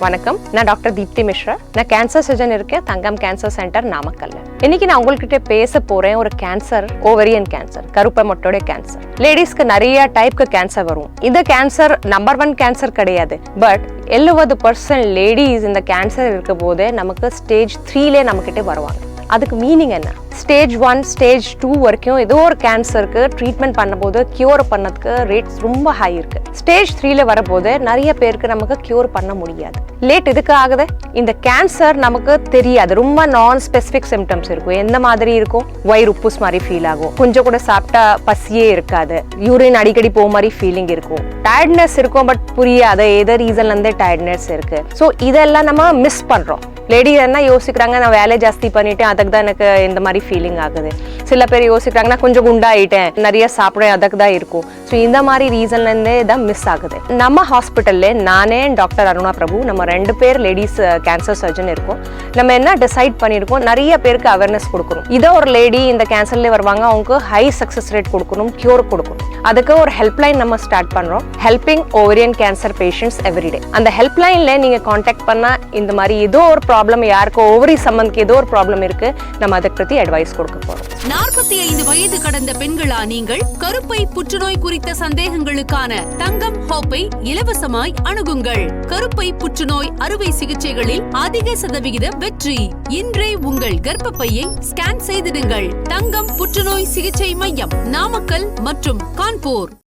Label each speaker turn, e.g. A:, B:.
A: வணக்கம். நான் டாக்டர் தீப்தி மிஸ்ரா. நான் கேன்சர் சர்ஜன் இருக்கேன். தங்கம் கேன்சர் சென்டர் நாமக்கல்ல. இன்னைக்கு நான் உங்கள்கிட்ட பேச போறேன் ஒரு கேன்சர் ஓவரியன் கேன்சர் கருப்பை மொட்டோட கேன்சர் லேடிஸ்க்கு நிறைய டைப்க்கு கேன்சர் வரும். இந்த கேன்சர் நம்பர் ஒன் கேன்சர் கிடையாது. பட் எழுபது பர்சன்ட் லேடிஸ் இந்த கேன்சர் இருக்க போதே நமக்கு ஸ்டேஜ் த்ரீலே நம்மக்கிட்ட வருவாங்க. அதுக்கு மீனிங் என்ன? ஸ்டேஜ் ஒன் ஸ்டேஜ் டூ வரைக்கும் ஏதோ ஒரு கேன்சருக்கு ட்ரீட்மெண்ட் பண்ணும்போது கியூர் பண்ணதுக்கு ரேட்ஸ் ரொம்ப ஹை இருக்கு. ஸ்டேஜ் த்ரீல வரும்போது நிறைய பேருக்கு நமக்கு கியூர் பண்ண முடியாது. லேட் எதுக்கு ஆகுது? இந்த கேன்சர் நமக்கு தெரியாது. ரொம்ப நான் ஸ்பெசிஃபிக் சிம்டம்ஸ் இருக்கும். எந்த மாதிரி இருக்கும்? வயிறு உப்புஸ் மாதிரி ஃபீல் ஆகும். கொஞ்சம் கூட சாப்பிட்டா பசியே இருக்காது. யூரின் அடிக்கடி போக மாதிரி ஃபீலிங் இருக்கும். டயர்ட்னஸ் இருக்கும் பட் புரியாத. எதை ரீசன்ல இருந்தே டயர்ட்னஸ் இருக்கு. ஸோ இதெல்லாம் நம்ம மிஸ் பண்றோம். லேடி என்ன யோசிக்கிறாங்க? நான் வேலை ஜாஸ்தி பண்ணிட்டேன் அதுக்கு தான் எனக்கு இந்த மாதிரி ஃபீலிங் ஆகுது. சில பேர் யோசிக்கிறாங்கன்னா கொஞ்சம் குண்டாயிட்டேன். நிறைய சாப்பிட அதுக்கு தான் இருக்கும். ஸோ இந்த மாதிரி ரீசன்லேருந்தே தான் மிஸ் ஆகுது. நம்ம ஹாஸ்பிட்டல்ல நானே டாக்டர் அருணா பிரபு நம்ம ரெண்டு பேர் லேடிஸ் கேன்சர் சர்ஜன் இருக்கோம். நம்ம என்ன டிசைட் பண்ணியிருக்கோம் நிறைய பேருக்கு அவேர்னஸ் கொடுக்கணும். இதோ ஒரு லேடி இந்த கேன்சர்லேயே வருவாங்க அவங்களுக்கு ஹை சக்ஸஸ் ரேட் கொடுக்கணும் கியூர் கொடுக்கணும். அதுக்கு ஒரு ஹெல்ப்லைன் நம்ம ஸ்டார்ட் பண்ணுறோம் helping ovarian cancer patients everyday அந்த ஹெல்ப்லைனில் நீங்கள் காண்டாக்ட் பண்ணால் இந்த மாதிரி ஏதோ ஒரு ப்ராப்ளம் யாருக்கோ ஓவரி சம்மந்தக்கு ஏதோ ஒரு ப்ராப்ளம் இருக்குது நம்ம அதை பற்றி அட்வைஸ் கொடுக்க போகிறோம்
B: நாற்பத்தி ஐந்து வயது கடந்த பெண்களா நீங்கள்? கருப்பை புற்றுநோய் குறித்த சந்தேகங்களுக்கான தங்கம் ஹோப்பை இலவசமாய் அணுகுங்கள். கருப்பை புற்றுநோய் அறுவை சிகிச்சைகளில் அதிக சதவிகித வெற்றி. இன்றே உங்கள் கர்ப்பப்பையை ஸ்கேன் செய்திடுங்கள். தங்கம் புற்றுநோய் சிகிச்சை மையம் நாமக்கல் மற்றும் கான்பூர்.